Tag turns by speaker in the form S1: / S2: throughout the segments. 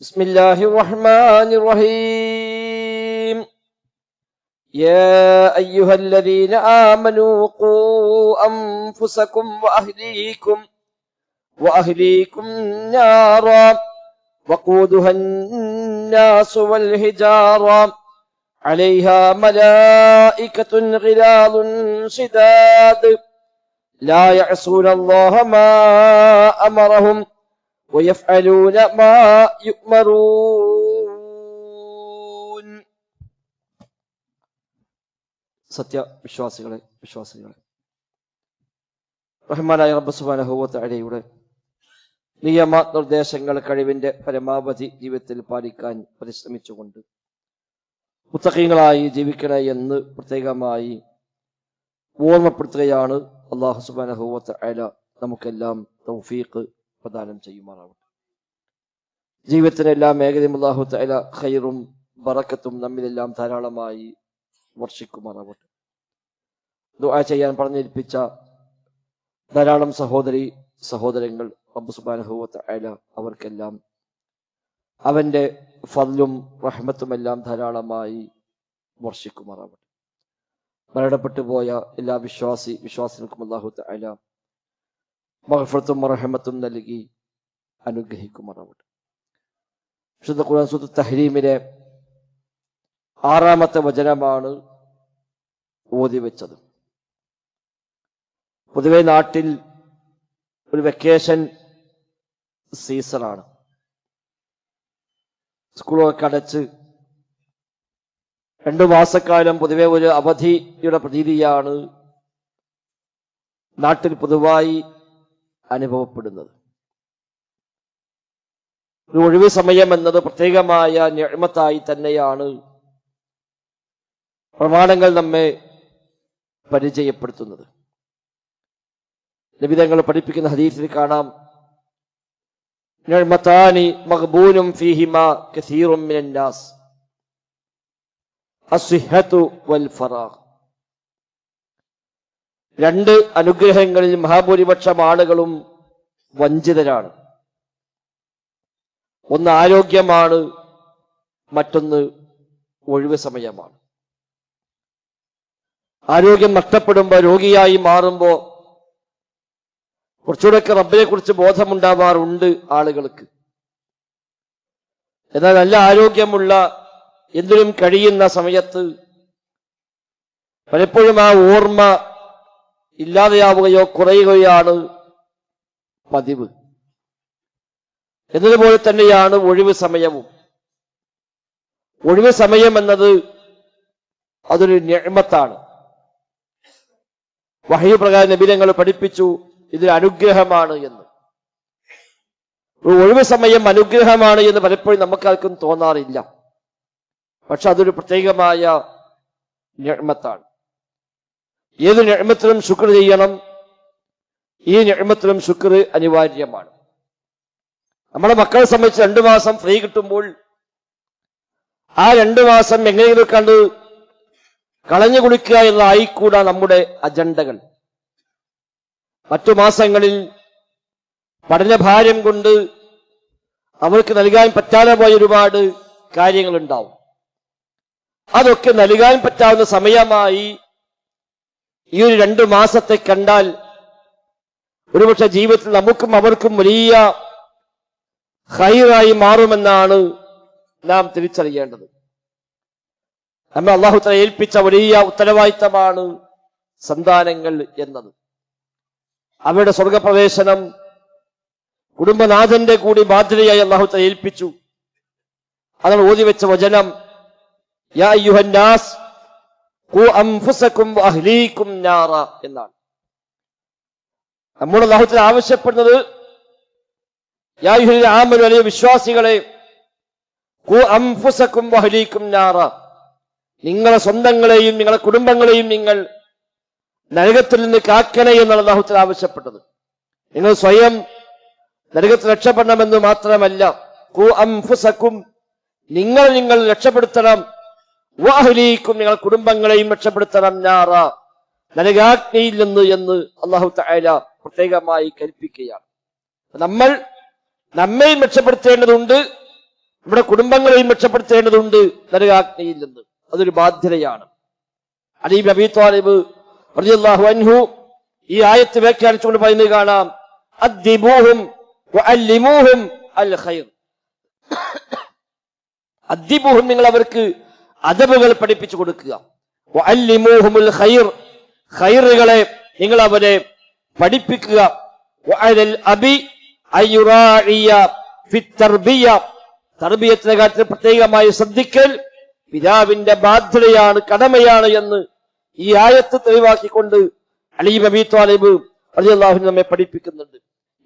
S1: بسم الله الرحمن الرحيم. يا أيها الذين آمنوا قوا أنفسكم وأهليكم وأهليكم نارا وقودها الناس والهجارة عليها ملائكة غلال شداد. لا يعصون الله ما أمرهم ويفعلون ما يؤمرون സത്യ വിശ്വാസികളെ വിശ്വാസികളെ റഹ്മാനായ റബ്ബ് സുബാനഹുവത്തഴയുടെ നിയമ നിർദ്ദേശങ്ങൾ കഴിവിന്റെ പരമാവധി ജീവിതത്തിൽ പാലിക്കാൻ പരിശ്രമിച്ചുകൊണ്ട് മുത്തഖീങ്ങളായി ജീവിക്കണേ എന്ന് പ്രത്യേകമായി ഓർമ്മപ്പെടുത്തുകയാണ് അള്ളാഹു സുബാനഹുവത്ത അല നമുക്കെല്ലാം തൗഫീഖ് പ്രദാനം ചെയ്യുമാറാവട്ടെ. ജീവിതത്തിന് എല്ലാ മേഖലയും അള്ളാഹു തല ഖൈറും ബറക്കത്തും നമ്മിലെല്ലാം ധാരാളമായി വർഷിക്കുമാറാവട്ടെ. ദുആ ചെയ്യാൻ പറഞ്ഞേൽപ്പിച്ച ധാരാളം സഹോദരി സഹോദരങ്ങൾ റബ്ബ് സുബാനഹുവത്ത് അല അവർക്കെല്ലാം അവന്റെ ഫലും റഹ്മത്തുമെല്ലാം ധാരാളമായി വർഷിക്കുമാറാവട്ടെ. മരണപ്പെട്ടു പോയ എല്ലാ വിശ്വാസി വിശ്വാസികൾക്കും അള്ളാഹു തആല മഹഫറത്തും മറഹമത്തും നൽകി അനുഗ്രഹിക്കുമാറാവട്ടെ. വിശുദ്ധ ഖുർആൻ സൂത്ത് തഹരീമിലെ ആറാമത്തെ വചനമാണ് ഓതി വെച്ചത്. പൊതുവെ നാട്ടിൽ ഒരു വെക്കേഷൻ സീസണാണ് സ്കൂളൊക്കെ അടച്ച് രണ്ടു മാസക്കാലം പൊതുവെ ഒരു അവധിയുടെ പ്രതീതിയാണ്. നാട്ടിൽ പൊതുവായി അനുഭവപ്പെടുന്നത്. ഒഴിവ് സമയം എന്നത് പ്രത്യേകമായ ഞമത്തായി തന്നെയാണ് പ്രമാണങ്ങൾ നമ്മെ പരിചയപ്പെടുത്തുന്നത്. ലഭിതങ്ങൾ പഠിപ്പിക്കുന്ന ഹദീസിൽ കാണാം ഞമത്താനി മഹബൂനും ഫിഹിമ കസീറും വൽ ഫറാഹ് രണ്ട് അനുഗ്രഹങ്ങളിൽ മഹാഭൂരിപക്ഷം ആളുകളും വഞ്ചിതരാണ്. ഒന്ന് ആരോഗ്യമാണ് മറ്റൊന്ന് ഒഴിവ് സമയമാണ്. ആരോഗ്യം നഷ്ടപ്പെടുമ്പോ രോഗിയായി മാറുമ്പോ കുറച്ചുകൂടെയൊക്കെ റബ്ബിനെ കുറിച്ച് ബോധമുണ്ടാവാറുണ്ട് ആളുകൾക്ക്. എന്നാൽ നല്ല ആരോഗ്യമുള്ള എന്തിനും കഴിയുന്ന സമയത്ത് പലപ്പോഴും ആ ഓർമ്മ ഇല്ലാതെയാവുകയോ കുറയുകയാണ് പതിവ്. എന്നതുപോലെ തന്നെയാണ് ഒഴിവ് സമയവും. ഒഴിവ് സമയം എന്നത് അതൊരു ഞമത്താണ് വഹയു പ്രകാരം നബിരങ്ങൾ പഠിപ്പിച്ചു ഇതൊരു അനുഗ്രഹമാണ് എന്ന്. ഒഴിവ് സമയം അനുഗ്രഹമാണ് എന്ന് പലപ്പോഴും നമുക്കാർക്കും തോന്നാറില്ല. പക്ഷെ അതൊരു പ്രത്യേകമായ ഞമത്താണ് ഏത് ഞമത്തിലും ശുക്ർ ചെയ്യണം. ഈ ഞമത്തിലും ശുക്ർ അനിവാര്യമാണ്. നമ്മുടെ മക്കളെ സംബന്ധിച്ച് രണ്ടു മാസം ഫ്രീ കിട്ടുമ്പോൾ ആ രണ്ടു മാസം എങ്ങനെയെങ്കിലും കണ്ട് കളഞ്ഞു കുളിക്കുക എന്നതായിക്കൂടാ നമ്മുടെ അജണ്ടകൾ. മറ്റു മാസങ്ങളിൽ പഠനഭാരം കൊണ്ട് അവർക്ക് നൽകാൻ പറ്റാതെ പോയ ഒരുപാട് കാര്യങ്ങളുണ്ടാവും. അതൊക്കെ നൽകാൻ പറ്റാവുന്ന സമയമായി ഈ ഒരു രണ്ടു മാസത്തെ കണ്ടാൽ ഒരുപക്ഷെ ജീവിതത്തിൽ നമുക്കും അവർക്കും വലിയ ഹൈറായി മാറുമെന്നാണ് നാം തിരിച്ചറിയേണ്ടത്. നമ്മെ അള്ളാഹുത്തല ഏൽപ്പിച്ച വലിയ ഉത്തരവാദിത്തമാണ് സന്താനങ്ങൾ എന്നത്. അവരുടെ സ്വർഗപ്രവേശനം കുടുംബനാഥന്റെ കൂടി ബാധ്യതയായി അള്ളാഹുത്തല ഏൽപ്പിച്ചു. അതാണ് ഓതിവെച്ച വചനം യാ എന്നാണ്. നമ്മുടെ അള്ളാഹുത്തല ആവശ്യപ്പെടുന്നത് ആമനു അല്ലെങ്കിൽ വിശ്വാസികളെ അംഫുസക്കും നിങ്ങളെ സ്വന്തങ്ങളെയും നിങ്ങളുടെ കുടുംബങ്ങളെയും നിങ്ങൾ നരകത്തിൽ നിന്ന് കാക്കണേ എന്നാണ് അള്ളാഹുത്തല ആവശ്യപ്പെട്ടത്. നിങ്ങൾ സ്വയം നരകത്തിൽ രക്ഷപ്പെടണമെന്ന് മാത്രമല്ല കു അംഫുസക്കും നിങ്ങൾ നിങ്ങൾ രക്ഷപ്പെടുത്തണം വാഹലീക്കും നിങ്ങൾ കുടുംബങ്ങളെയും രക്ഷപ്പെടുത്തണം ഞാറ. നരകാഗ്നിയിൽ നിന്ന് എന്ന് അള്ളാഹു തആല പ്രത്യേകമായി കൽപ്പിക്കുകയാണ്. നമ്മൾ നമ്മയും രക്ഷപ്പെടുത്തേണ്ടതുണ്ട് നമ്മുടെ കുടുംബങ്ങളെയും രക്ഷപ്പെടുത്തേണ്ടതുണ്ട് നരകാഗ്നിയിൽ നിന്ന്. അതൊരു ബാധ്യതയാണ്. അലീബ് അബി താലിബ് റളിയല്ലാഹു അൻഹു ഈ ആയത്ത് വ്യാഖ്യാനിച്ചുകൊണ്ട് പറയുന്നത് കാണാം. അദ്ദിബൂഹും അദ്ദിബൂഹും നിങ്ങൾ അവർക്ക് അദബുകൾ പഠിപ്പിച്ചു കൊടുക്കുക. ഖൈർ. ഖൈറുകളെ നിങ്ങൾ അവരെ പഠിപ്പിക്കുക തർബിയത്തിന്റെ കാര്യത്തിൽ പ്രത്യേകമായി ശ്രദ്ധിക്കൽ പിതാവിന്റെ ബാധ്യതയാണ് കടമയാണ് എന്ന് ഈ ആയത്ത് തെളിവാക്കിക്കൊണ്ട് അലി അബി താലിബ് അള്ളാഹു നമ്മെ പഠിപ്പിക്കുന്നുണ്ട്.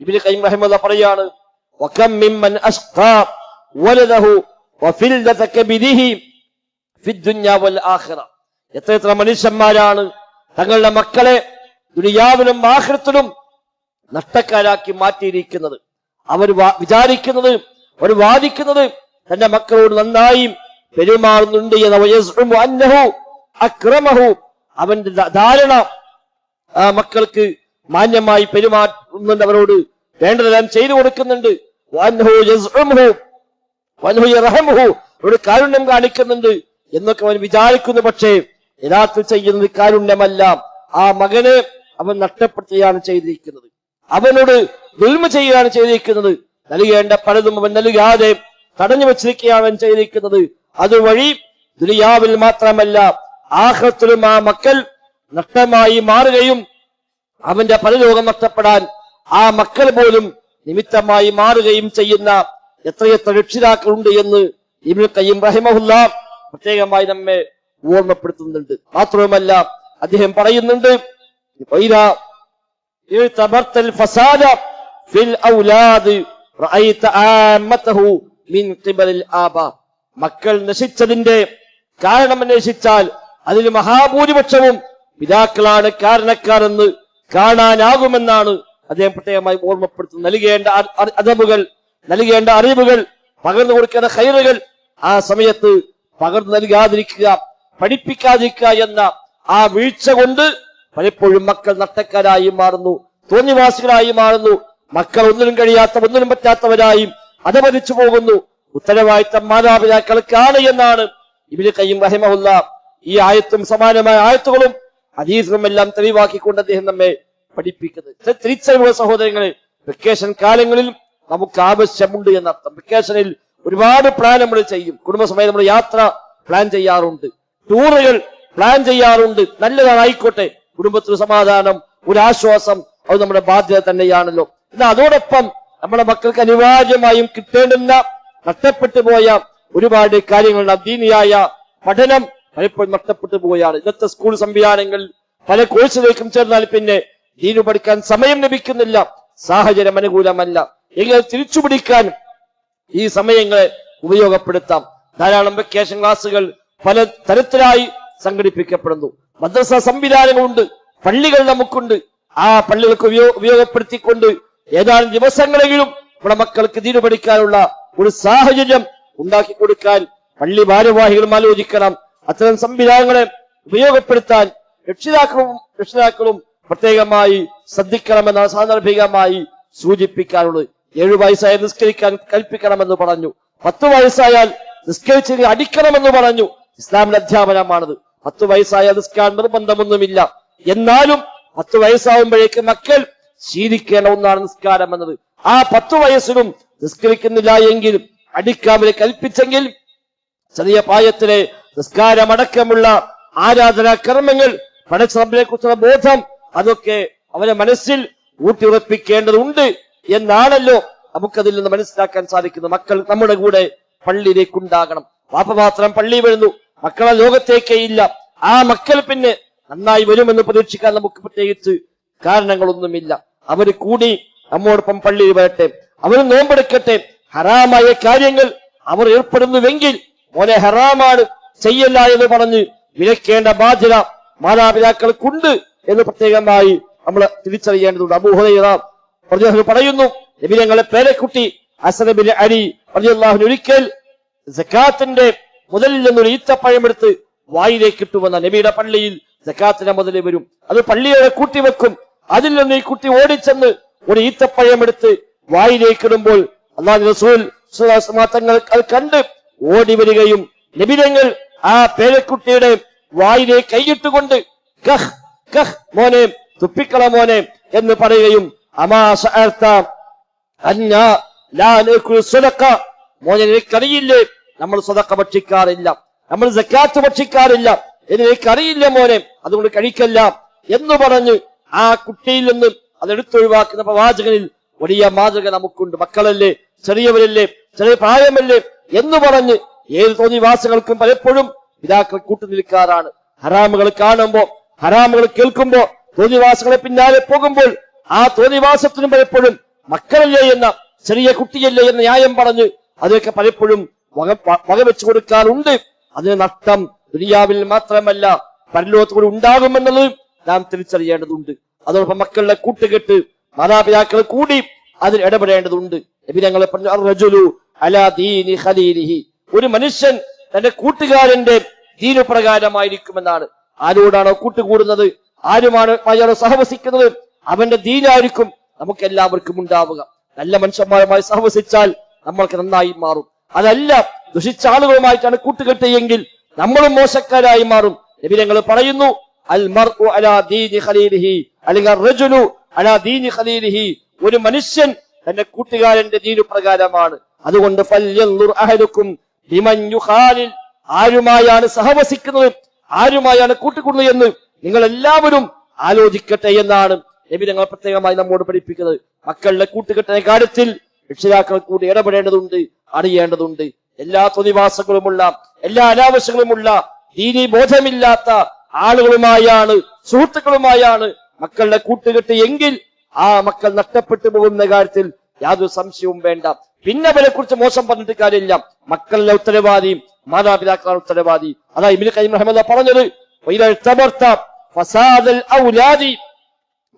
S1: ഇബിന് കൈം റഹിമഹുല്ലാഹ് പറയാണ് വകം മിമ്മൻ അസ്ഖാ വലദഹു വഫിൽദത കബിദിഹി ഫിദ്ദുന്യ വൽ ആഖിറ. എത്ര എത്ര മനുഷ്യന്മാരാണ് തങ്ങളുടെ മക്കളെ ദുനിയാവിലും ആഖിറത്തിലും നഷ്ടക്കാരാക്കി മാറ്റിയിരിക്കുന്നത്. അവർ വിചാരിക്കുന്നത് അവർ വാദിക്കുന്നത് തന്റെ മക്കളോട് നന്നായി പെരുമാറുന്നുണ്ട് എന്ന് അക്രമഹു. അവന്റെ ധാരണ ആ മക്കൾക്ക് മാന്യമായി പെരുമാറുന്നുണ്ട് അവരോട് വേണ്ടതെല്ലാം ചെയ്തു കൊടുക്കുന്നുണ്ട്. അവരോട് കാരുണ്യം കാണിക്കുന്നുണ്ട്. എന്നൊക്കെ അവൻ വിചാരിക്കുന്നു പക്ഷേ യഥാർത്ഥത്തിൽ ചെയ്യുന്നത് കാരുണ്യമല്ല ആ മകനെ അവൻ നഷ്ടപ്പെടുത്തുകയാണ് ചെയ്തിരിക്കുന്നത്. അവനോട് ദുൽമ ചെയ്യുകയാണ് ചെയ്തിരിക്കുന്നത്. നൽകേണ്ട പലതും അവൻ നൽകാതെ തടഞ്ഞു വെച്ചിരിക്കുകയാണ് അവൻ ചെയ്തിരിക്കുന്നത്. അതുവഴി ദുനിയാവിൽ മാത്രമല്ല ആഹത്തിലും ആ മക്കൾ നഷ്ടമായി മാറുകയും അവന്റെ പരലോകം നഷ്ടപ്പെടാൻ ആ മക്കൾ പോലും നിമിത്തമായി മാറുകയും ചെയ്യുന്ന എത്രയെത്ര രക്ഷിതാക്കളുണ്ട് എന്ന് ഇബ്നു ഖയ്യിം റഹിമഹുല്ല പ്രത്യേകമായി നമ്മെ ഓർമ്മപ്പെടുത്തുന്നുണ്ട്. മാത്രവുമല്ല അദ്ദേഹം പറയുന്നുണ്ട് മക്കൾ നശിച്ചതിന്റെ കാരണം അന്വേഷിച്ചാൽ അതിൽ മഹാഭൂരിപക്ഷവും പിതാക്കളാണ് കാരണക്കാരെന്ന് കാണാനാകുമെന്നാണ് അദ്ദേഹം പ്രത്യേകമായി ഓർമ്മപ്പെടുത്തുന്നത്. നൽകേണ്ട അതമുകൾ നൽകേണ്ട അറിവുകൾ പകർന്നു കൊടുക്കേണ്ട ഹൈറുകൾ ആ സമയത്ത് പകർന്നു നൽകാതിരിക്കുക പഠിപ്പിക്കാതിരിക്കുക എന്ന ആ വീഴ്ച കൊണ്ട് പലപ്പോഴും മക്കൾ നട്ടക്കാരായി മാറുന്നു തോന്നിവാസികളായി മാറുന്നു. മക്കൾ ഒന്നിനും കഴിയാത്ത ഒന്നിനും പറ്റാത്തവരായി അധപതിച്ചു പോകുന്നു. ഉത്തരവാദിത്തം മാതാപിതാക്കൾക്കാണ് എന്നാണ് ഇബിന് കയ്യും റഹിമഹുല്ല ഈ ആയത്തും സമാനമായ ആയത്തുകളും അതീതവും എല്ലാം തെളിവാക്കിക്കൊണ്ട് അദ്ദേഹം നമ്മെ പഠിപ്പിക്കുന്നത്. തിരിച്ചറിവുള്ള സഹോദരങ്ങളെ വെക്കേഷൻ കാലങ്ങളിൽ നമുക്ക് ആവശ്യമുണ്ട് എന്നർത്ഥം. വെക്കേഷനിൽ ഒരുപാട് പ്ലാൻ നമ്മൾ ചെയ്യും. കുടുംബസമയം നമ്മൾ യാത്ര പ്ലാൻ ചെയ്യാറുണ്ട്. ടൂറുകൾ പ്ലാൻ ചെയ്യാറുണ്ട്. നല്ലതായിക്കോട്ടെ. കുടുംബത്തിന് സമാധാനം ഒരു ആശ്വാസം അത് നമ്മുടെ ബാധ്യത തന്നെയാണല്ലോ. എന്നാൽ അതോടൊപ്പം നമ്മുടെ മക്കൾക്ക് അനിവാര്യമായും കിട്ടേണ്ടുന്ന നഷ്ടപ്പെട്ടു പോയ ഒരുപാട് കാര്യങ്ങൾ. അധീനിയായ പഠനം പലപ്പോഴും നഷ്ടപ്പെട്ടു പോവുകയാണ് ഇന്നത്തെ സ്കൂൾ സംവിധാനങ്ങൾ പല കോഴ്സുകൾക്കും ചേർന്നാൽ പിന്നെ ദീനു പഠിക്കാൻ സമയം ലഭിക്കുന്നില്ല. സാഹചര്യം അനുകൂലമല്ല. എങ്കിൽ തിരിച്ചു പിടിക്കാൻ ഈ സമയങ്ങളെ ഉപയോഗപ്പെടുത്താം. ധാരാളം വെക്കേഷൻ ക്ലാസുകൾ പല തരത്തിലായി സംഘടിപ്പിക്കപ്പെടുന്നു. മദ്രസ സംവിധാനങ്ങളുണ്ട് പള്ളികൾ നമുക്കുണ്ട്. ആ പള്ളികൾക്ക് ഉപയോഗ ഉപയോഗപ്പെടുത്തിക്കൊണ്ട് ഏതാനും ദിവസങ്ങളെങ്കിലും നമ്മുടെ മക്കൾക്ക് തീരു പഠിക്കാനുള്ള ഒരു സാഹചര്യം ഉണ്ടാക്കി കൊടുക്കാൻ പള്ളി ഭാരവാഹികളും ആലോചിക്കണം. അത്തരം സംവിധാനങ്ങളെ ഉപയോഗപ്പെടുത്താൻ രക്ഷിതാക്കളും രക്ഷിതാക്കളും പ്രത്യേകമായി ശ്രദ്ധിക്കണമെന്നാണ് സാന്ദർഭികമായി സൂചിപ്പിക്കാനുള്ളത് ഏഴു വയസ്സായ നിസ്കരിക്കാൻ കൽപ്പിക്കണമെന്ന് പറഞ്ഞു. പത്ത് വയസ്സായാൽ നിസ്കരിച്ച് അടിക്കണമെന്ന് പറഞ്ഞു. ഇസ്ലാമിന്റെ അധ്യാപനമാണത്. പത്ത് വയസ്സായാൽ നിസ്കാൻ നിർബന്ധമൊന്നുമില്ല. എന്നാലും പത്ത് വയസ്സാവുമ്പോഴേക്ക് മക്കൾ ശീലിക്കേണ്ട ഒന്നാണ് നിസ്കാരം എന്നത്. ആ പത്ത് വയസ്സിലും നിസ്കരിക്കുന്നില്ല എങ്കിൽ അടിക്കാമിനെ കൽപ്പിച്ചെങ്കിൽ ചെറിയ പ്രായത്തിലെ നിസ്കാരമടക്കമുള്ള ആരാധനാ കർമ്മങ്ങൾ പടച്ചറബിനെ കുറിച്ചുള്ള ബോധം അതൊക്കെ അവരെ മനസ്സിൽ ഊട്ടിയുറപ്പിക്കേണ്ടതുണ്ട്. എന്നാണല്ലോ നമുക്കതിൽ നിന്ന് മനസ്സിലാക്കാൻ സാധിക്കുന്നത് മക്കൾ നമ്മുടെ കൂടെ പള്ളിയിലേക്ക് ഉണ്ടാകണം വാപ്പ മാത്രം പള്ളി വരുന്നു. മക്കളെ ലോകത്തേക്കേ ഇല്ല. ആ മക്കൾ പിന്നെ നന്നായി വരുമെന്ന് പ്രതീക്ഷിക്കാൻ നമുക്ക് പ്രത്യേകിച്ച് കാരണങ്ങളൊന്നുമില്ല. അവർ കൂടി നമ്മോടൊപ്പം പള്ളിയിൽ വരട്ടെ. അവർ നോമ്പെടുക്കട്ടെ. ഹറാമായ കാര്യങ്ങൾ അവർ ഏർപ്പെടുന്നുവെങ്കിൽ മോനെ ഹറാമാണ് ചെയ്യല്ല എന്ന് പറഞ്ഞ് വിലക്കേണ്ട ബാധ്യത മാതാപിതാക്കൾക്കുണ്ട് എന്ന് പ്രത്യേകമായി നമ്മൾ തിരിച്ചറിയേണ്ടതുണ്ട്. അബൂഹുറൈറ പറയുന്നു ഞങ്ങളെ പേരക്കുട്ടി അസനബിൻ അലി റളിയല്ലാഹു ഒരിക്കൽ സക്കാത്തിന്റെ മുതലിൽ നിന്നൊരു ഈത്തപ്പഴം എടുത്ത് വായിലേക്ക് ഇട്ടുവന്ന നബിയുടെ പള്ളിയിൽ സക്കാത്തിന്റെ മുതലിൽ വരും. അത് പള്ളിയോടെ കൂട്ടിവെക്കും അതിൽ നിന്ന് ഈ കുട്ടി ഓടിച്ചെന്ന് ഒരു ഈത്തപ്പഴം എടുത്ത് വായിലേക്ക് ഇടുമ്പോൾ അള്ളാഹു റസൂൽ തങ്ങൾ അത് കണ്ട് ഓടി വരികയും നബിരങ്ങൾ ആ പേരക്കുട്ടിയുടെ വായിലെ കൈയിട്ടുകൊണ്ട് കഹ് കഹ് മോനെ തുപ്പിക്കള മോനെ എന്ന് പറയുകയും അമാ മോനെ എനിക്കറിയില്ലേ നമ്മൾ സ്വതക്ക ഭക്ഷിക്കാറില്ല നമ്മൾ സക്കാത്ത് ഭക്ഷിക്കാറില്ല എനിക്കറിയില്ല മോനെ അതുകൊണ്ട് കഴിക്കല്ല എന്ന് പറഞ്ഞ് ആ കുട്ടിയിൽ നിന്നും അതെടുത്തൊഴിവാക്കുന്ന പ്രവാചകനിൽ വലിയ മാതൃക നമുക്കുണ്ട്. മക്കളല്ലേ? ചെറിയവരല്ലേ? ചെറിയ പ്രായമല്ലേ? എന്ന് പറഞ്ഞ് ഏത് തോന്നിവാസങ്ങൾക്കും പലപ്പോഴും പിതാക്കൾ കൂട്ടുനിൽക്കാറാണ് ഹറാമുകൾ കാണുമ്പോ ഹറാമുകൾ കേൾക്കുമ്പോ തോന്നിവാസങ്ങളെ പിന്നാലെ പോകുമ്പോൾ ആ തോന്നിവാസത്തിനും പലപ്പോഴും മക്കളല്ലേ എന്ന ചെറിയ കുട്ടിയല്ലേ എന്ന ന്യായം പറഞ്ഞ് അതൊക്കെ പലപ്പോഴും വക വകവെച്ചു കൊടുക്കാറുണ്ട്. അതിന് നഷ്ടം ദുനിയാവിൽ മാത്രമല്ല പരലോകത്ത് കൂടി ഉണ്ടാകുമെന്നുള്ളത് നാം തിരിച്ചറിയേണ്ടതുണ്ട്. അതോടൊപ്പം മക്കളുടെ കൂട്ടുകെട്ട് മാതാപിതാക്കൾ കൂടി അതിൽ ഇടപെടേണ്ടതുണ്ട്. ഞങ്ങളെ പറഞ്ഞു. ഒരു മനുഷ്യൻ തന്റെ കൂട്ടുകാരന്റെ ദീനു പ്രകാരമായിരിക്കുമെന്നാണ് ആരോടാണോ കൂട്ടുകൂടുന്നത്? ആരുമാണ് അയാൾ സഹവസിക്കുന്നത്? അവന്റെ ദീനായിരിക്കും നമുക്ക് എല്ലാവർക്കും ഉണ്ടാവുക. നല്ല മനുഷ്യന്മാരുമായി സഹവസിച്ചാൽ നമ്മൾക്ക് നന്നായി മാറും. അതല്ല ദുഷിച്ച ആളുകളുമായിട്ടാണ് കൂട്ടുകെട്ട് എങ്കിൽ നമ്മളും മോശക്കാരായി മാറും. നബിരങ്ങൾ പറയുന്നു അൽ അലാ ദീനി ഖലീലിഹി അല്ലെങ്കിൽ അലാ ദീനി ഖലീലിഹി ഒരു മനുഷ്യൻ തന്റെ കൂട്ടുകാരന്റെ ദീനു പ്രകാരമാണ്. അതുകൊണ്ട് ആരുമായാണ് സഹവസിക്കുന്നത്? ആരുമായാണ് കൂട്ടുകൂടുന്നത് എന്ന് നിങ്ങൾ എല്ലാവരും ആലോചിക്കട്ടെ എന്നാണ് നബി ഞങ്ങൾ പ്രത്യേകമായി നമ്മോട് പഠിപ്പിക്കുന്നത് മക്കളുടെ കൂട്ടുകെട്ടിന്റെ കാര്യത്തിൽ രക്ഷിതാക്കൾ കൂടി ഇടപെടേണ്ടതുണ്ട് അറിയേണ്ടതുണ്ട്. എല്ലാ തൊതിവാസങ്ങളുമുള്ള എല്ലാ അനാവശ്യങ്ങളുമുള്ള ദീനി ബോധമില്ലാത്ത ആളുകളുമായാണ് സുഹൃത്തുക്കളുമായാണ് മക്കളുടെ കൂട്ടുകെട്ട് എങ്കിൽ ആ മക്കൾ നഷ്ടപ്പെട്ടു പോകുന്ന കാര്യത്തിൽ യാതൊരു സംശയവും വേണ്ട. പിന്നെ അവരെ കുറിച്ച് മോശം പറഞ്ഞിട്ട് കാര്യമില്ല. മക്കളുടെ ഉത്തരവാദി മാതാപിതാക്കളാണ് ഉത്തരവാദി. അതാ ഇബിന് കൈം റഹ്മദ പറഞ്ഞത്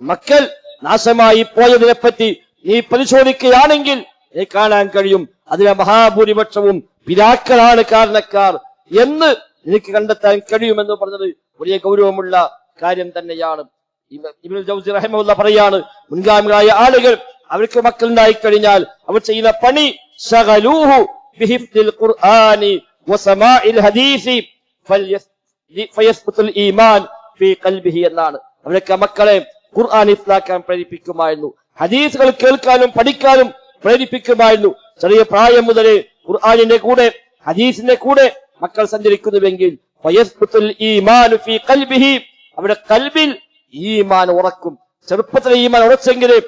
S1: മക്കൾ നാശമായി പോയതിനെ പറ്റി നീ പരിശോധിക്കുകയാണെങ്കിൽ നീ കാണാൻ കഴിയും. അതിലെ മഹാഭൂരിപക്ഷവും പിതാക്കളാണ് കാരണക്കാർ എന്ന് എനിക്ക് കണ്ടെത്താൻ കഴിയുമെന്ന് പറഞ്ഞത് വലിയ ഗൗരവമുള്ള കാര്യം തന്നെയാണ്. ഇബ- ഇബ്നുൽ ജൗസി പറയാണ് മുൻഗാമികളായ ആളുകൾ അവർക്ക് മക്കളുണ്ടായി കഴിഞ്ഞാൽ അവർ ചെയ്യുന്ന പണി ഖുർആനി ഹദീസി ഈമാൻ എന്നാണ്. അവരൊക്കെ മക്കളെ ഖുർആൻ ഇസ്ലാക്കാൻ പ്രേരിപ്പിക്കുമായിരുന്നു. ഹദീസുകൾ കേൾക്കാനും പഠിക്കാനും പ്രേരിപ്പിക്കുമായിരുന്നു. ചെറിയ പ്രായം മുതലേ ഖുർആാനിന്റെ കൂടെ ഹദീസിന്റെ കൂടെ മക്കൾ സഞ്ചരിക്കുന്നുവെങ്കിൽ അവിടെ കൽബിൽ ഈമാൻ ഉറക്കും. ചെറുപ്പത്തിലെ ഈമാൻ ഉറച്ചെങ്കിലേ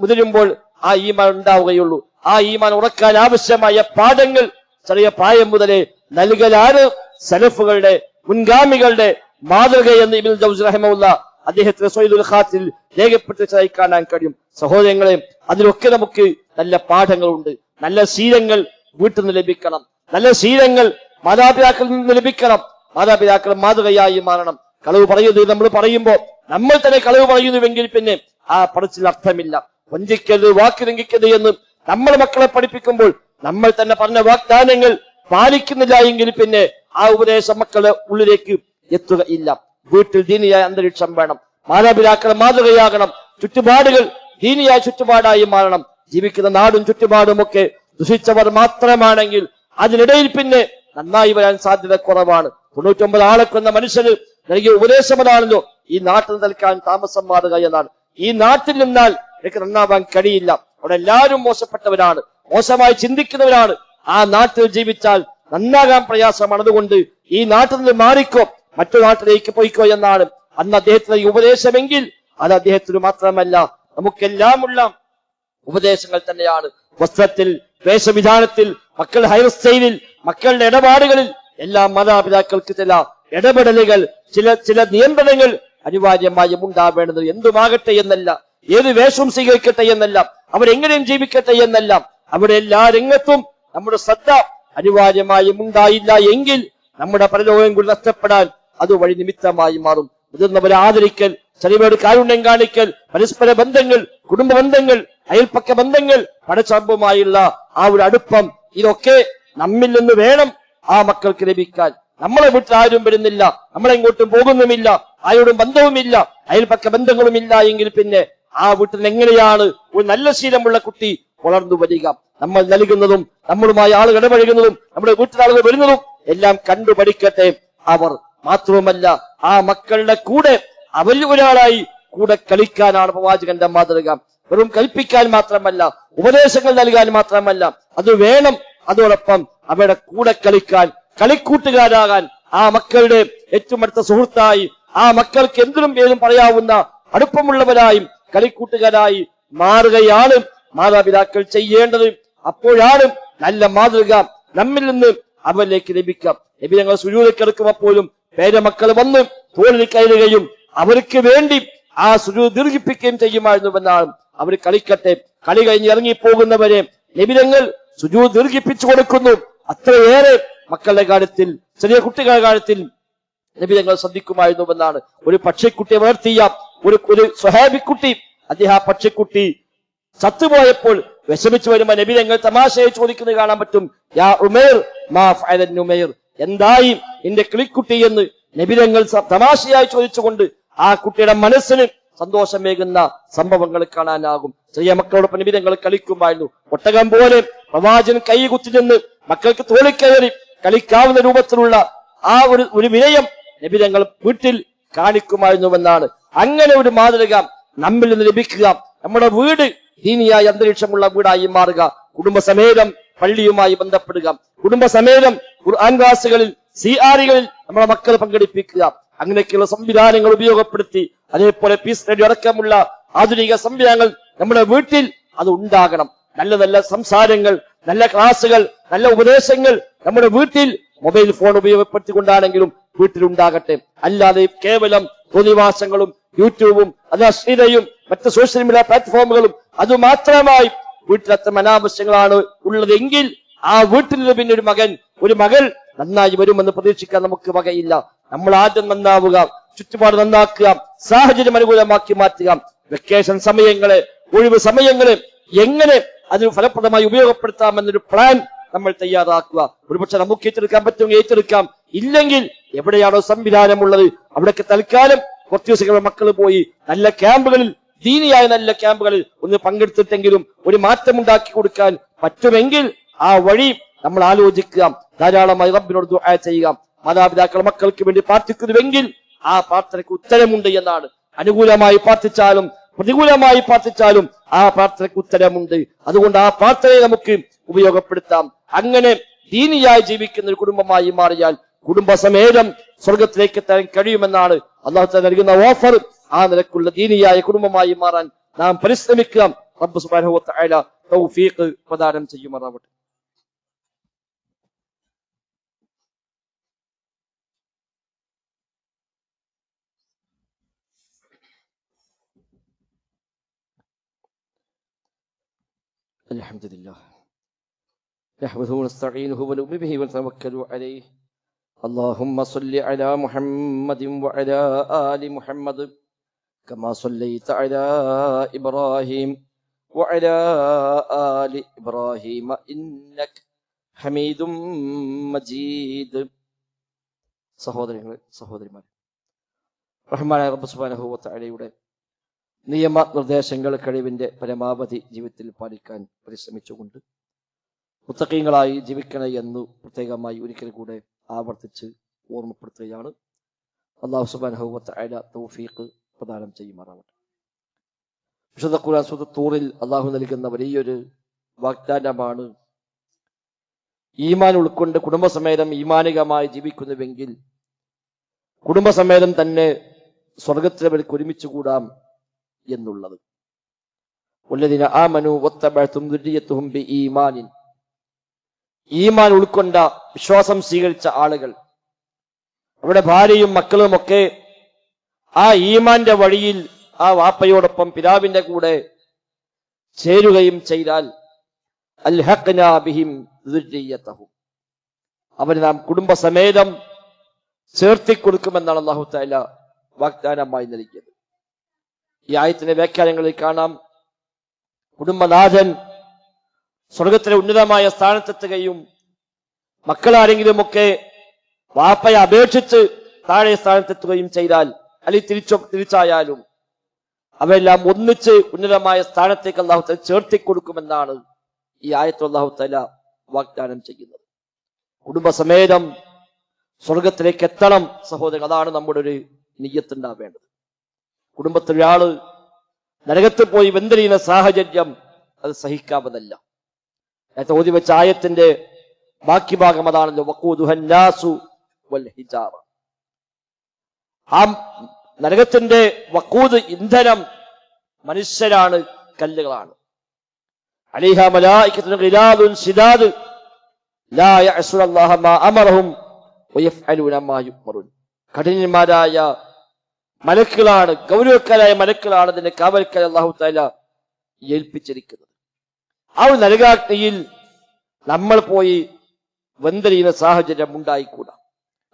S1: മുതിരുമ്പോൾ ആ ഈമാൻ ഉണ്ടാവുകയുള്ളൂ. ആ ഈമാൻ ഉറക്കാൻ ആവശ്യമായ പാഠങ്ങൾ ചെറിയ പ്രായം മുതലേ നൽകലാണ് സലഫുകളുടെ മുൻഗാമികളുടെ മാതൃക എന്ന് ഇബിൻ ജൗസ് റഹിമുള്ള അദ്ദേഹത്തിന്റെ സൊയ്ദുൽ ഖാത്തിൽ രേഖപ്പെടുത്തിയതായി കാണാൻ കഴിയും. സഹോദരങ്ങളെ അതിലൊക്കെ നമുക്ക് നല്ല പാഠങ്ങളുണ്ട്. നല്ല ശീലങ്ങൾ വീട്ടിൽ നിന്ന് ലഭിക്കണം. നല്ല ശീലങ്ങൾ മാതാപിതാക്കളിൽ നിന്ന് ലഭിക്കണം. മാതാപിതാക്കൾ മാതൃകയായി മാറണം. കളവ് പറയുന്നത് നമ്മൾ പറയുമ്പോൾ നമ്മൾ തന്നെ കളവ് പറയുന്നുവെങ്കിൽ പിന്നെ ആ പഠിച്ചിൽ അർത്ഥമില്ല. വഞ്ചിക്കരുത് വാക്ക് ലംഘിക്കരുത് എന്ന് നമ്മൾ മക്കളെ പഠിപ്പിക്കുമ്പോൾ നമ്മൾ തന്നെ പറഞ്ഞ വാഗ്ദാനങ്ങൾ പാലിക്കുന്നില്ല എങ്കിൽ പിന്നെ ആ ഉപദേശം മക്കളുടെ ഉള്ളിലേക്ക് എത്തുകയില്ല വീട്ടിൽ ദീനിയായ അന്തരീക്ഷം വേണം. മാതാപിതാക്കൾ മാതൃകയാകണം. ചുറ്റുപാടുകൾ ദീനിയായ ചുറ്റുപാടായി മാറണം. ജീവിക്കുന്ന നാടും ചുറ്റുപാടും ഒക്കെ ദുഷിച്ചവർ മാത്രമാണെങ്കിൽ അതിനിടയിൽ പിന്നെ നന്നായി വരാൻ സാധ്യത കുറവാണ്. തൊണ്ണൂറ്റൊമ്പത് ആളെ കൊന്ന മനുഷ്യന് നൽകിയ ഉപദേശമതാണല്ലോ ഈ നാട്ടിൽ നിൽക്കാൻ താമസം മാറുക എന്നാണ്. ഈ നാട്ടിൽ നിന്നാൽ എനിക്ക് നന്നാവാൻ കഴിയില്ല. അവിടെ എല്ലാവരും മോശപ്പെട്ടവരാണ്. മോശമായി ചിന്തിക്കുന്നവരാണ്. ആ നാട്ടിൽ ജീവിച്ചാൽ നന്നാകാൻ പ്രയാസമാണ്. അതുകൊണ്ട് ഈ നാട്ടിൽ നിന്ന് മാറിക്കോ. മറ്റു നാട്ടിലേക്ക് പോയിക്കോ എന്നാണ്. അന്ന് അദ്ദേഹത്തിന് ഉപദേശമെങ്കിൽ അത് അദ്ദേഹത്തിന് മാത്രമല്ല നമുക്കെല്ലാമുള്ള ഉപദേശങ്ങൾ തന്നെയാണ്. വസ്ത്രത്തിൽ വേഷവിധാനത്തിൽ മക്കളുടെ ഹെയർ സ്റ്റൈലിൽ മക്കളുടെ ഇടപാടുകളിൽ എല്ലാ മാതാപിതാക്കൾക്ക് ചില ഇടപെടലുകൾ ചില ചില നിയന്ത്രണങ്ങൾ അനിവാര്യമായും ഉണ്ടാവേണ്ടത് എന്തുമാകട്ടെ എന്നല്ല ഏത് വേഷവും സ്വീകരിക്കട്ടെ എന്നല്ല അവരെങ്ങനെയും ജീവിക്കട്ടെ എന്നല്ല. അവിടെ എല്ലാ രംഗത്തും നമ്മുടെ ശ്രദ്ധ അനിവാര്യമായും ഉണ്ടായില്ല എങ്കിൽ നമ്മുടെ പരലോകം കൂടി നഷ്ടപ്പെടാൻ അത് വഴി നിമിത്തമായി മാറും. മുതിർന്നവരെ ആദരിക്കൽ ചെറിയവരുടെ കാരുണ്യം കാണിക്കൽ പരസ്പര ബന്ധങ്ങൾ കുടുംബ ബന്ധങ്ങൾ അയൽപ്പക്ക ബന്ധങ്ങൾ പടച്ചമ്പുമായുള്ള ആ ഒരു അടുപ്പം ഇതൊക്കെ നമ്മിൽ നിന്ന് വേണം ആ മക്കൾക്ക് ലഭിക്കാൻ. നമ്മളെ വീട്ടിൽ ആരും വരുന്നില്ല നമ്മളെങ്ങോട്ടും പോകുന്നുമില്ല ആരോടും ബന്ധവുമില്ല അയൽപ്പക്ക ബന്ധങ്ങളുമില്ല എങ്കിൽ പിന്നെ ആ വീട്ടിൽ എങ്ങനെയാണ് ഒരു നല്ല ശീലമുള്ള കുട്ടി വളർന്നു വരിക. നമ്മൾ നൽകുന്നതും നമ്മളുമായി ആളുകൾ ഇടപഴകുന്നതും നമ്മുടെ വീട്ടിലാളുകൾ വരുന്നതും എല്ലാം കണ്ടു പഠിക്കട്ടെ അവർ. മാത്രവുമല്ല ആ മക്കളുടെ കൂടെ അവരിൽ ഒരാളായി കൂടെ കളിക്കാനാണ് പ്രവാചകന്റെ മാതൃക. വെറും കൽപ്പിക്കാൻ മാത്രമല്ല ഉപദേശങ്ങൾ നൽകാൻ മാത്രമല്ല അത് വേണം. അതോടൊപ്പം അവരുടെ കൂടെ കളിക്കാൻ കളിക്കൂട്ടുകാരാകാൻ ആ മക്കളുടെ ഏറ്റവും അടുത്ത സുഹൃത്തായി ആ മക്കൾക്ക് എന്തിനും ഏതും പറയാവുന്ന അടുപ്പമുള്ളവരായും കളിക്കൂട്ടുകാരായി മാറുകയാണ് മാതാപിതാക്കൾ ചെയ്യേണ്ടത്. അപ്പോഴാണ് നല്ല മാതൃക നമ്മിൽ നിന്ന് അവരിലേക്ക് ലഭിക്കാം നബി ഞങ്ങൾ സുരൂരക്കിടക്കുമ്പോൾ പോലും പേരമക്കൾ വന്ന് തോളിൽ കയറുകയും അവർക്ക് വേണ്ടി ആ സുരു ദീർഘിപ്പിക്കുകയും ചെയ്യുമായിരുന്നുവെന്നാണ് അവർ കളിക്കട്ടെ. കളി കഴിഞ്ഞ് ഇറങ്ങിപ്പോകുന്നവരെ നിബിരങ്ങൾ സുജു ദീർഘിപ്പിച്ചു കൊടുക്കുന്നു. അത്രയേറെ മക്കളുടെ കാര്യത്തിൽ ചെറിയ കുട്ടികളുടെ കാര്യത്തിൽ നബിതങ്ങൾ ശ്രദ്ധിക്കുമായിരുന്നുവെന്നാണ്. ഒരു പക്ഷിക്കുട്ടിയെ വളർത്തിയ ഒരു ഒരു സ്വഹാബിക്കുട്ടി അദ്ദേഹം ആ പക്ഷിക്കുട്ടി ചത്തുപോയപ്പോൾ വിഷമിച്ചു വരുമ്പോൾ നബിതങ്ങൾ തമാശയെ ചോദിക്കുന്നത് കാണാൻ പറ്റും. യാ ഉമേർ മാ ഉമേർ. എന്തായി എന്റെ കിളിക്കുട്ടി എന്ന് നബിതങ്ങൾ തമാശയായി ചോദിച്ചുകൊണ്ട് ആ കുട്ടിയുടെ മനസ്സിന് സന്തോഷമേകുന്ന സംഭവങ്ങൾ കാണാനാകും. ചെറിയ മക്കളോടൊപ്പം നിബിധങ്ങൾ കളിക്കുമായിരുന്നു ഒട്ടകം പോലെ പ്രവാചകൻ കൈകുത്തി നിന്ന് മക്കൾക്ക് തോളിക്കയറി കളിക്കാവുന്ന രൂപത്തിലുള്ള ആ ഒരു ഒരു വിനയം നിബിതങ്ങൾ വീട്ടിൽ കാണിക്കുമായിരുന്നുവെന്നാണ്. അങ്ങനെ ഒരു മാതൃക നമ്മിൽ നിന്ന് ലഭിക്കുക. നമ്മുടെ വീട് ദീനിയായ അന്തരീക്ഷമുള്ള വീടായി മാറുക. കുടുംബസമേതം പള്ളിയുമായി ബന്ധപ്പെടുക. കുടുംബസമേതം ഖുർആൻ ക്ലാസുകളിൽ സി ആറുകളിൽ നമ്മുടെ മക്കൾ പങ്കെടുപ്പിക്കുക. അങ്ങനെയൊക്കെയുള്ള സംവിധാനങ്ങൾ ഉപയോഗപ്പെടുത്തി അതേപോലെ പീസ് റേഡിയോ അടക്കമുള്ള ആധുനിക സംവിധാനങ്ങൾ നമ്മുടെ വീട്ടിൽ അത് ഉണ്ടാകണം. നല്ല നല്ല സംസാരങ്ങൾ നല്ല ക്ലാസുകൾ നല്ല ഉപദേശങ്ങൾ നമ്മുടെ വീട്ടിൽ മൊബൈൽ ഫോൺ ഉപയോഗപ്പെടുത്തിക്കൊണ്ടാണെങ്കിലും വീട്ടിലുണ്ടാകട്ടെ. അല്ലാതെ കേവലം തോന്നിവാസങ്ങളും യൂട്യൂബും അത് അശ്ലീലയും മറ്റ് സോഷ്യൽ മീഡിയ പ്ലാറ്റ്ഫോമുകളും അത് മാത്രമായി വീട്ടിലത്ര അനാവശ്യങ്ങളാണ് ഉള്ളതെങ്കിൽ ആ വീട്ടിൽ നിന്ന് പിന്നെ ഒരു മകൻ ഒരു മകൾ നന്നായി വരുമെന്ന് പ്രതീക്ഷിക്കാൻ നമുക്ക് വകയില്ല. നമ്മൾ ആദ്യം നന്നാവുക ചുറ്റുപാട് നന്നാക്കുക സാഹചര്യം അനുകൂലമാക്കി മാറ്റുക. വെക്കേഷൻ സമയങ്ങളെ ഒഴിവ് സമയങ്ങളെ എങ്ങനെ അതിന് ഫലപ്രദമായി ഉപയോഗപ്പെടുത്താം എന്നൊരു പ്ലാൻ നമ്മൾ തയ്യാറാക്കുക. ഒരുപക്ഷെ നമുക്ക് ഏറ്റെടുക്കാൻ പറ്റുമെങ്കിൽ ഏറ്റെടുക്കാം. ഇല്ലെങ്കിൽ എവിടെയാണോ സംവിധാനമുള്ളത് അവിടെയൊക്കെ തൽക്കാലം കുറച്ച് ദിവസങ്ങൾ മക്കൾ പോയി നല്ല ക്യാമ്പുകളിൽ ദീനിയായ നല്ല ക്യാമ്പുകളിൽ ഒന്ന് പങ്കെടുത്തിട്ടെങ്കിലും ഒരു മാറ്റം ഉണ്ടാക്കി കൊടുക്കാൻ പറ്റുമെങ്കിൽ ആ വഴി നമ്മൾ ആലോചിക്കുക. ധാരാളമായി റബ്ബിനോട് ദുആ ചെയ്യുക. മാതാപിതാക്കൾ മക്കൾക്ക് വേണ്ടി പ്രാർത്ഥിക്കുന്നുവെങ്കിൽ ആ പ്രാർത്ഥനയ്ക്ക് ഉത്തരമുണ്ട് എന്നാണ്. അനുകൂലമായി പ്രാർത്ഥിച്ചാലും പ്രതികൂലമായി പ്രാർത്ഥിച്ചാലും ആ പ്രാർത്ഥനയ്ക്ക് ഉത്തരമുണ്ട്. അതുകൊണ്ട് ആ പ്രാർത്ഥനയെ നമുക്ക് ഉപയോഗപ്പെടുത്താം. അങ്ങനെ ദീനിയായി ജീവിക്കുന്ന ഒരു കുടുംബമായി മാറിയാൽ കുടുംബസമേതം സ്വർഗത്തിലേക്ക് എത്താൻ കഴിയുമെന്നാണ് അള്ളാഹു നൽകുന്ന ഓഫർ. ആ നിലക്കുള്ള ദീനിയായ കുടുംബമായി മാറാൻ നാം പരിശ്രമിക്കുക റബ്ബ് സുബ്ഹാനഹു വ തആല തൗഫീഖ് പ്രദാനം ചെയ്യുമാറാവട്ടെ الحمد لله نحمده ونستعينه ونؤمن به ونتوكل عليه اللهم صل على محمد وعلى آل محمد كما صليت على إبراهيم وعلى آل إبراهيم إنك حميد مجيد സഹോദരങ്ങളെ സഹോദരിമാരെ റഹ്മാനായ റബ്ബ് സുബ്ഹാനഹു വ തആലയുടെ നിയമ നിർദ്ദേശങ്ങൾ കഴിവിന്റെ പരമാവധി ജീവിതത്തിൽ പാലിക്കാൻ പരിശ്രമിച്ചുകൊണ്ട് മുത്തക്കീങ്ങളായി ജീവിക്കണേ എന്ന് പ്രത്യേകമായി ഒരിക്കൽ കൂടെ ആവർത്തിച്ച് ഓർമ്മപ്പെടുത്തുകയാണ് അള്ളാഹു സുബാനഹുവത്ത് അയല തൗഫീഖ് പ്രദാനം ചെയ്യുമാറാവട്ടെ. വിശുദ്ധ ഖുർആൻ സുഹൃത്തൂറിൽ അള്ളാഹു നൽകുന്ന വലിയൊരു വാഗ്ദാനമാണ് ഈമാൻ ഉൾക്കൊണ്ട് കുടുംബസമേതം ഈമാനികമായി ജീവിക്കുന്നുവെങ്കിൽ കുടുംബസമേതം തന്നെ സ്വർഗത്തിലവർക്ക് ഒരുമിച്ച് കൂടാം എന്നുള്ളത്. ഉള്ളതിന് ആ ഒത്തബഴത്തും ദുര്യത്തും ബി ഈമാനിൻ. ഈമാൻ ഉൾക്കൊണ്ട വിശ്വാസം സ്വീകരിച്ച ആളുകൾ അവിടെ ഭാര്യയും മക്കളും ഒക്കെ ആ ഈമാന്റെ വഴിയിൽ ആ വാപ്പയോടൊപ്പം പിതാവിന്റെ കൂടെ ചേരുകയും ചെയ്താൽ അൽഹഖ്നാ ബിഹിം ദുർരിയ്യതഹും അവന് നാം കുടുംബസമേതം ചേർത്തി കൊടുക്കുമെന്നാണ് അള്ളാഹു താല വാഗ്ദാനമായി നൽകിയത്. ഈ ആയത്തിന്റെ വ്യാഖ്യാനങ്ങളിൽ കാണാം കുടുംബനാഥൻ സ്വർഗത്തിലെ ഉന്നതമായ സ്ഥാനത്തെത്തുകയും മക്കളാരെങ്കിലുമൊക്കെ വാപ്പയെ അപേക്ഷിച്ച് താഴെ സ്ഥാനത്തെത്തുകയും ചെയ്താൽ അല്ലെങ്കിൽ തിരിച്ചോ തിരിച്ചായാലും അവയെല്ലാം ഒന്നിച്ച് ഉന്നതമായ സ്ഥാനത്തേക്ക് അള്ളാഹു ചേർത്തി കൊടുക്കുമെന്നാണ് ഈ ആയത്ത് അള്ളാഹു തല വാഗ്ദാനം ചെയ്യുന്നത്. കുടുംബസമേതം സ്വർഗത്തിലേക്ക് എത്തണം സഹോദരൻ അതാണ് നമ്മുടെ ഒരു നിയ്യത്തുണ്ടാവേണ്ടത് കുടുംബത്തിലൊരാൾ നരകത്തിൽ പോയി വെന്തരിയുന്ന സാഹചര്യം അത് സഹിക്കാവുന്നതല്ല നേരത്തെ ഓതി വെച്ച ആയത്തിന്റെ ബാക്കി ഭാഗം അതാണല്ലോ വക്കൂദുഹന്നാസു വൽ ഹിജാറ. ആ നരകത്തിന്റെ വക്കൂത് ഇന്ധനം മനുഷ്യരാണ് കല്ലുകളാണ്. ഗിലാദുൻ ലാ മാ അമറഹും കഠിനന്മാരായ മലക്കുകളാണ് ഗൗരവക്കാരായ മലക്കുകളാണ് അതിന്റെ കാവൽക്കാർ അള്ളാഹു താല ഏൽപ്പിച്ചിരിക്കുന്നത്. ആ ഒരു നരകാഗ്നിയിൽ നമ്മൾ പോയി വെന്തരിയുന്ന സാഹചര്യം ഉണ്ടായിക്കൂടാ.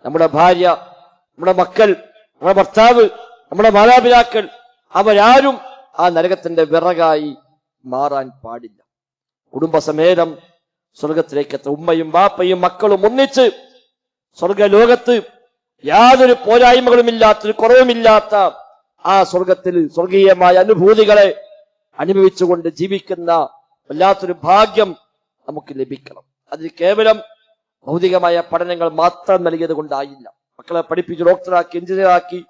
S1: നമ്മുടെ ഭാര്യ നമ്മുടെ മക്കൾ നമ്മുടെ ഭർത്താവ് നമ്മുടെ മാതാപിതാക്കൾ അവരാരും ആ നരകത്തിന്റെ വിറകായി മാറാൻ പാടില്ല. കുടുംബസമേതം സ്വർഗത്തിലേക്ക് എത്ത ഉമ്മയും ബാപ്പയും മക്കളും ഒന്നിച്ച് സ്വർഗലോകത്ത് യാതൊരു പോരായ്മകളുമില്ലാത്തൊരു കുറവുമില്ലാത്ത ആ സ്വർഗത്തിൽ സ്വർഗീയമായ അനുഭൂതികളെ അനുഭവിച്ചുകൊണ്ട് ജീവിക്കുന്ന വല്ലാത്തൊരു ഭാഗ്യം നമുക്ക് ലഭിക്കണം. അതിൽ കേവലം ഭൗതികമായ പഠനങ്ങൾ മാത്രം നൽകിയത് കൊണ്ടായില്ല. മക്കളെ പഠിപ്പിച്ച് ഡോക്ടറാക്കി എഞ്ചിനീയറാക്കി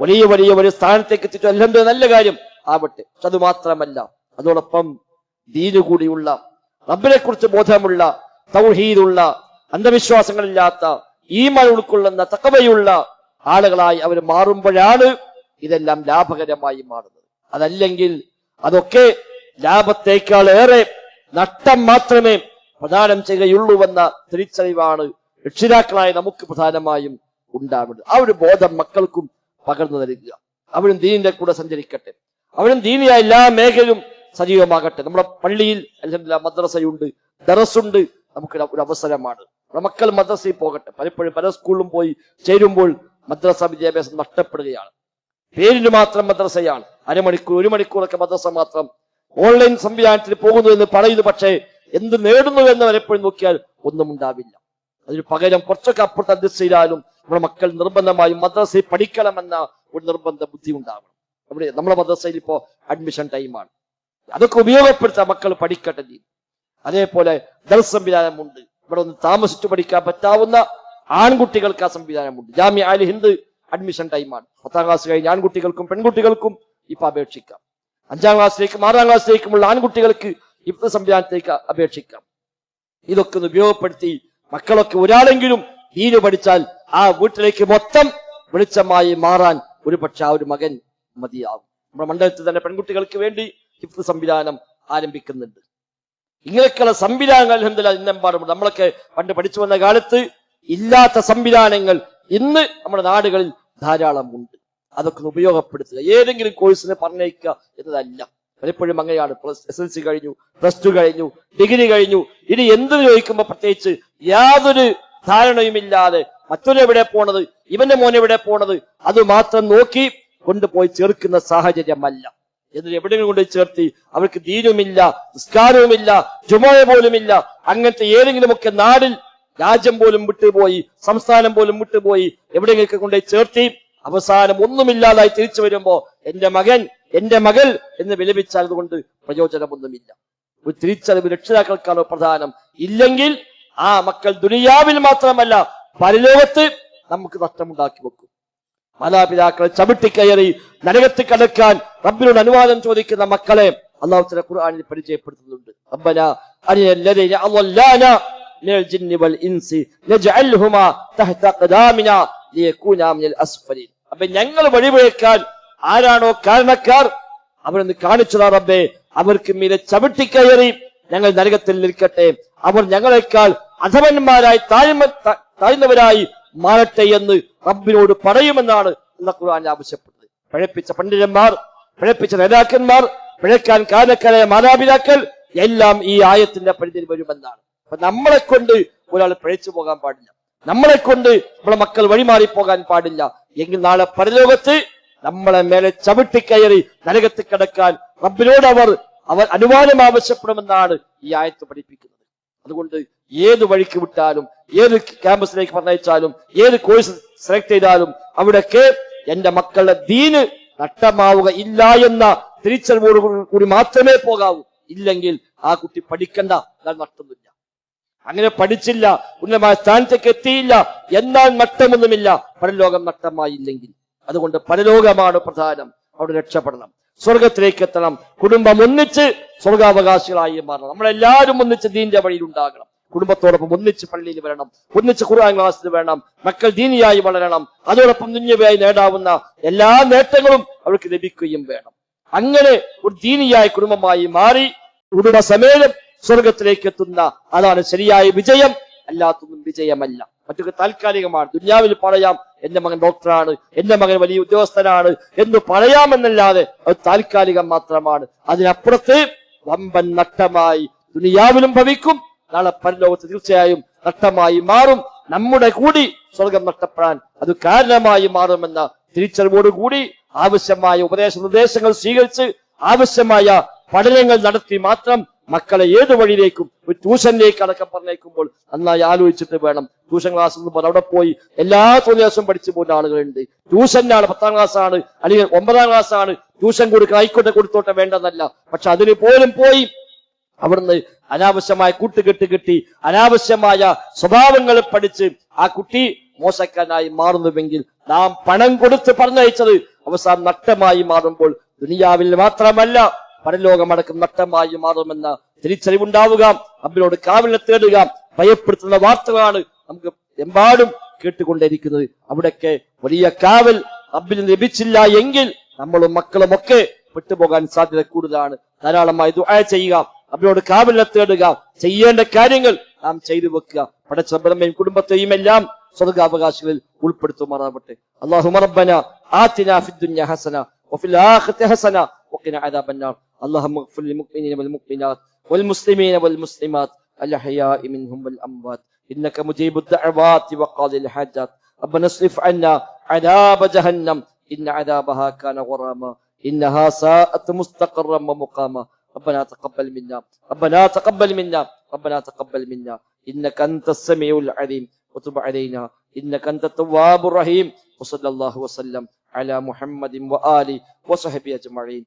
S1: വലിയ വലിയ വലിയ സ്ഥാനത്തേക്ക് എത്തിച്ചു. എല്ലാം നല്ല കാര്യം. ആവട്ടെ പക്ഷെ അത് മാത്രമല്ല അതോടൊപ്പം ദീനു കൂടിയുള്ള റബ്ബിനെ കുറിച്ച് ബോധമുള്ള തൗഹീദുള്ള അന്ധവിശ്വാസങ്ങളില്ലാത്ത ഈമാൻ ഉൾക്കൊള്ളുന്ന തക്കവയുള്ള ആളുകളായി അവർ മാറുമ്പോഴാണ് ഇതെല്ലാം ലാഭകരമായി മാറുന്നത്. അതല്ലെങ്കിൽ അതൊക്കെ ലാഭത്തേക്കാൾ ഏറെ നഷ്ടം മാത്രമേ പ്രദാനം ചെയ്യുകയുള്ളൂവെന്ന തിരിച്ചറിവാണ് രക്ഷിതാക്കളായ നമുക്ക് പ്രധാനമായും ഉണ്ടാവേണ്ടത് ആ ഒരു ബോധം മക്കൾക്കും പകർന്നു നൽകുക. അവരും ദീനിന്റെ കൂടെ സഞ്ചരിക്കട്ടെ. അവരും ദീനിയ എല്ലാ മേഖലയും സജീവമാകട്ടെ. നമ്മുടെ പള്ളിയിൽ അൽഹംദുലില്ലാ മദ്രസയുണ്ട് ദറസുണ്ട് നമുക്ക് ഒരു അവസരമാണ്. നമ്മുടെ മക്കൾ മദ്രസയിൽ പോകട്ടെ. പലപ്പോഴും പല സ്കൂളിലും പോയി ചേരുമ്പോൾ മദ്രസ വിദ്യാഭ്യാസം നഷ്ടപ്പെടുകയാണ്. പേരിന് മാത്രം മദ്രസയാണ്. അരമണിക്കൂർ ഒരു മണിക്കൂറൊക്കെ മദ്രസ മാത്രം ഓൺലൈൻ സംവിധാനത്തിൽ പോകുന്നു എന്ന് പറയുന്നു. പക്ഷേ എന്ത് നേടുന്നു എന്ന് വരെപ്പോഴും നോക്കിയാൽ ഒന്നും ഉണ്ടാവില്ല. അതിന് പകരം കുറച്ചൊക്കെ അപ്പുറത്ത് അഡ്ജസ്റ്റ് ചെയ്താലും നമ്മുടെ മക്കൾ നിർബന്ധമായും മദ്രസയിൽ പഠിക്കണമെന്ന ഒരു നിർബന്ധ ബുദ്ധി ഉണ്ടാവണം. അവിടെ നമ്മുടെ മദ്രസയിൽ ഇപ്പോ അഡ്മിഷൻ ടൈമാണ് അതൊക്കെ ഉപയോഗപ്പെടുത്താൻ മക്കൾ പഠിക്കട്ടെ അതേപോലെ ദൽ സംവിധാനമുണ്ട്. ഇവിടെ ഒന്ന് താമസിച്ചു പഠിക്കാൻ പറ്റാവുന്ന ആൺകുട്ടികൾക്ക് ആ സംവിധാനമുണ്ട്. ജാമ്യ അൽ ഹിന്ദ് അഡ്മിഷൻ ടൈമാണ് പത്താം ക്ലാസ് കഴിഞ്ഞ് ആൺകുട്ടികൾക്കും പെൺകുട്ടികൾക്കും ഇപ്പൊ അപേക്ഷിക്കാം. അഞ്ചാം ക്ലാസ്സിലേക്കും ആറാം ക്ലാസ്സിലേക്കുമുള്ള ആൺകുട്ടികൾക്ക് ഇപ്പൊ സംവിധാനത്തേക്ക് അപേക്ഷിക്കാം. ഇതൊക്കെ ഒന്ന് ഉപയോഗപ്പെടുത്തി മക്കളൊക്കെ ഒരാളെങ്കിലും ദീന് പഠിച്ചാൽ ആ വീട്ടിലേക്ക് മൊത്തം വെളിച്ചമായി മാറാൻ ഒരു പക്ഷെ ആ ഒരു മകൻ മതിയാകും. നമ്മുടെ മണ്ഡലത്തിൽ തന്നെ പെൺകുട്ടികൾക്ക് വേണ്ടി ഹിഫ്ത് സംവിധാനം ആരംഭിക്കുന്നുണ്ട്. ഇങ്ങനെയൊക്കെയുള്ള സംവിധാനങ്ങൾ എന്തെല്ലാം ഇന്നെമ്പാടുമുണ്ട് നമ്മളൊക്കെ പണ്ട് പഠിച്ചു വന്ന കാലത്ത് ഇല്ലാത്ത സംവിധാനങ്ങൾ ഇന്ന് നമ്മുടെ നാടുകളിൽ ധാരാളം ഉണ്ട് അതൊക്കെ ഉപയോഗപ്പെടുത്തുക. ഏതെങ്കിലും കോഴ്സിനെ പറഞ്ഞേക്കുക എന്നതല്ല. പലപ്പോഴും അങ്ങനെയാണ്. പ്ലസ് എസ് എൽ സി കഴിഞ്ഞു പ്ലസ് ടു കഴിഞ്ഞു ഡിഗ്രി കഴിഞ്ഞു. ഇനി എന്ത് ചോദിക്കുമ്പോൾ പ്രത്യേകിച്ച് യാതൊരു ധാരണയുമില്ലാതെ മറ്റൊരെവിടെ പോണത് ഇവന്റെ മോൻ എവിടെ പോണത് അത് മാത്രം നോക്കി കൊണ്ടുപോയി ചേർക്കുന്ന സാഹചര്യമല്ല. എന്നിട്ട് എവിടെയെങ്കിലും കൊണ്ട് ചേർത്തി അവർക്ക് ദീനുമില്ല നിസ്കാരവുമില്ല ജുമയ പോലുമില്ല അങ്ങനത്തെ ഏതെങ്കിലുമൊക്കെ നാടിൽ രാജ്യം പോലും വിട്ടുപോയി സംസ്ഥാനം പോലും വിട്ടുപോയി എവിടെയെങ്കിലൊക്കെ കൊണ്ടുപോയി ചേർത്തി അവസാനം ഒന്നുമില്ലാതായി തിരിച്ചു വരുമ്പോ എന്റെ മകൻ എന്റെ മകൾ എന്ന് വിലപിച്ചാൽ അതുകൊണ്ട് പ്രയോജനമൊന്നുമില്ല. ഒരു തിരിച്ചറിവ് രക്ഷിതാക്കൾക്കാണ് പ്രധാനം. ഇല്ലെങ്കിൽ ആ മക്കൾ ദുനിയാവിൽ മാത്രമല്ല പരലോകത്ത് നമുക്ക് നഷ്ടമുണ്ടാക്കി വെക്കും. മാതാപിതാക്കളെ ചവിട്ടിക്കയറി നരകത്തിൽ കടക്കാൻ റബ്ബിനോട് അനുവാദം ചോദിക്കുന്ന മക്കളെ അള്ളാഹു ചില ഖുർആനിൽ പരിചയപ്പെടുത്തുന്നുണ്ട്. റബ്ബന മിനൽ ജിന്നി വൽ ഇൻസി അപ്പൊ ഞങ്ങൾ വഴിവെക്കാൻ ആരാണോ കാരണക്കാർ? അവരൊന്ന് കാണിച്ചതാ റബ്ബേ അവർക്ക് മീതെ ചവിട്ടിക്കയറി ഞങ്ങൾ നരകത്തിൽ നിൽക്കട്ടെ. അവർ ഞങ്ങളെക്കാൾ അധവന്മാരായി താഴ്മ താഴ്ന്നവരായി മാറട്ടെ എന്ന് റബ്ബിനോട് പറയുമെന്നാണ് ഖുർആൻ ആവശ്യപ്പെട്ടത്. പഴപ്പിച്ച പണ്ഡിതന്മാർ പഴപ്പിച്ച നേതാക്കന്മാർ പിഴക്കാൻ കാരണക്കാരായ മാതാപിതാക്കൾ എല്ലാം ഈ ആയത്തിന്റെ പരിധിയിൽ വരുമെന്നാണ്. അപ്പൊ നമ്മളെ കൊണ്ട് ഒരാൾ പിഴച്ചു പോകാൻ പാടില്ല. നമ്മളെ കൊണ്ട് നമ്മളെ മക്കൾ വഴിമാറി പോകാൻ പാടില്ല. എങ്കിൽ നാളെ പരലോകത്ത് നമ്മളെ മേലെ ചവിട്ടി കയറി നരകത്ത് കിടക്കാൻ റബ്ബിനോട് അവർ അവർ അനുവാദം ആവശ്യപ്പെടുമെന്നാണ് ഈ ആയത്ത് പഠിപ്പിക്കുന്നത്. അതുകൊണ്ട് ഏത് വഴിക്ക് വിട്ടാലും ഏത് ക്യാമ്പസിലേക്ക് പറഞ്ഞയച്ചാലും ഏത് കോഴ്സ് സെലക്ട് ചെയ്താലും അവിടെയൊക്കെ എന്റെ മക്കളുടെ ദീന് നഷ്ടമാവുക ഇല്ല എന്ന തിരിച്ചറിവോട് കൂടി മാത്രമേ പോകാവൂ. ഇല്ലെങ്കിൽ ആ കുട്ടി പഠിക്കണ്ട നഷ്ടമൊന്നുമില്ല അങ്ങനെ പഠിച്ചില്ല ഉന്നതമായ സ്ഥാനത്തേക്ക് എത്തിയില്ല എന്നാൽ നഷ്ടമൊന്നുമില്ല. പരലോകം നഷ്ടമായില്ലെങ്കിൽ. അതുകൊണ്ട് പരലോകമാണ് പ്രധാനം. അവിടെ രക്ഷപ്പെടണം. സ്വർഗത്തിലേക്ക് എത്തണം. കുടുംബം ഒന്നിച്ച് സ്വർഗാവകാശികളായി മാറണം. നമ്മളെല്ലാവരും ഒന്നിച്ച് ദീന്റെ വഴിയിൽ ഉണ്ടാകണം. കുടുംബത്തോടൊപ്പം ഒന്നിച്ച് പള്ളിയിൽ വരണം. ഒന്നിച്ച് ഖുർആൻ ക്ലാസ്സിൽ വേണം മക്കൾ ദീനിയായി വളരണം. അതോടൊപ്പം ദുന്യവയായി നേടാവുന്ന എല്ലാ നേട്ടങ്ങളും അവർക്ക് ലഭിക്കുകയും വേണം. അങ്ങനെ ഒരു ദീനിയായ കുടുംബമായി മാറി. കുടുംബസമേതം സ്വർഗത്തിലേക്ക് എത്തുന്ന അതാണ് ശരിയായ വിജയം. അല്ലാത്തൊന്നും വിജയമല്ല. മറ്റൊക്കെ താൽക്കാലികമാണ്. ദുനിയാവിൽ പറയാം എന്റെ മകൻ ഡോക്ടറാണ് എന്റെ മകൻ വലിയ ഉദ്യോഗസ്ഥനാണ് എന്ന് പറയാമെന്നല്ലാതെ അത് താൽക്കാലികം മാത്രമാണ്. അതിനപ്പുറത്ത് വമ്പൻ നട്ടമായി ദുനിയാവിലും ഭവിക്കും. നാളെ പരലോകത്ത് തീർച്ചയായും നഷ്ടമായി മാറും. നമ്മുടെ കൂടി സ്വർഗം നഷ്ടപ്പെടാൻ അത് കാരണമായി മാറുമെന്ന തിരിച്ചറിവോടുകൂടി ആവശ്യമായ ഉപദേശ നിർദ്ദേശങ്ങൾ സ്വീകരിച്ച് ആവശ്യമായ പഠനങ്ങൾ നടത്തി മാത്രം മക്കളെ ഏത് വഴിയിലേക്കും ഒരു ട്യൂഷനിലേക്ക് അടക്കം പറഞ്ഞേക്കുമ്പോൾ നന്നായി ആലോചിച്ചിട്ട് വേണം. ട്യൂഷൻ ക്ലാസ് എന്ന് പറഞ്ഞ് അവിടെ പോയി എല്ലാ തൊഴിൽ ദിവസവും പഠിച്ചു പോകുന്ന ആളുകളുണ്ട്. ട്യൂഷനാണ് പത്താം ക്ലാസ് ആണ് അല്ലെങ്കിൽ ഒമ്പതാം ക്ലാസ് ആണ് ട്യൂഷൻ കൊടുക്കുക ആയിക്കോട്ടെ കൊടുത്തോട്ടെ വേണ്ടതല്ല. പക്ഷെ അതിന് പോലും പോയി. അവിടുന്ന് അനാവശ്യമായ കൂട്ടുകെട്ട് കിട്ടി. അനാവശ്യമായ സ്വഭാവങ്ങൾ പഠിച്ച് ആ കുട്ടി മോശക്കാരനായി മാറുന്നുവെങ്കിൽ നാം പണം കൊടുത്ത് പറഞ്ഞയച്ചത് അവസാനം നഷ്ടമായി മാറുമ്പോൾ ദുനിയാവിൽ മാത്രമല്ല. പരലോകമടക്കം നഷ്ടമായി മാറുമെന്ന തിരിച്ചറിവുണ്ടാവുക. അമ്പിനോട് കാവലിനെ തേടുക. ഭയപ്പെടുത്തുന്ന വാർത്തകളാണ് നമുക്ക് എമ്പാടും കേട്ടുകൊണ്ടിരിക്കുന്നത് അവിടെയൊക്കെ വലിയ കാവൽ അബിന് ലഭിച്ചില്ല എങ്കിൽ നമ്മളും മക്കളും ഒക്കെ പെട്ടുപോകാൻ സാധ്യത കൂടുതലാണ്. ധാരാളമായി ദുആ ചെയ്യുക. അവരോട് കാവലിനെ തേടുക. ചെയ്യേണ്ട കാര്യങ്ങൾ നാം ചെയ്തു വെക്കുക. പടച്ചബ്രഹ്മയും കുടുംബത്തെയും എല്ലാം സ്വർഗാവകാശികളിൽ ഉൾപ്പെടുത്തുമാറാവട്ടെ. അള്ളാഹു മറബന ആ ഫിദ്ദുനിയ ഹസന വഫിൽ ഹസന وقنا عذاب النار. اللهم اغفر للمؤمنين والمؤمنات والمسلمين والمسلمات الأحياء منهم والأموات. إنك مجيب الدعوات وقاضي الحاجات. ربنا اصرف عنا عذاب جهنم. إن عذابها كان غراما. إنها ساءت مستقرا ومقاما. ربنا تقبل منا. ربنا تقبل منا. ربنا تقبل منا. إنك أنت السميع العليم. وتب علينا. إنك أنت التواب الرحيم. وصلى الله وسلم على محمد وآله وصحبه أجمعين.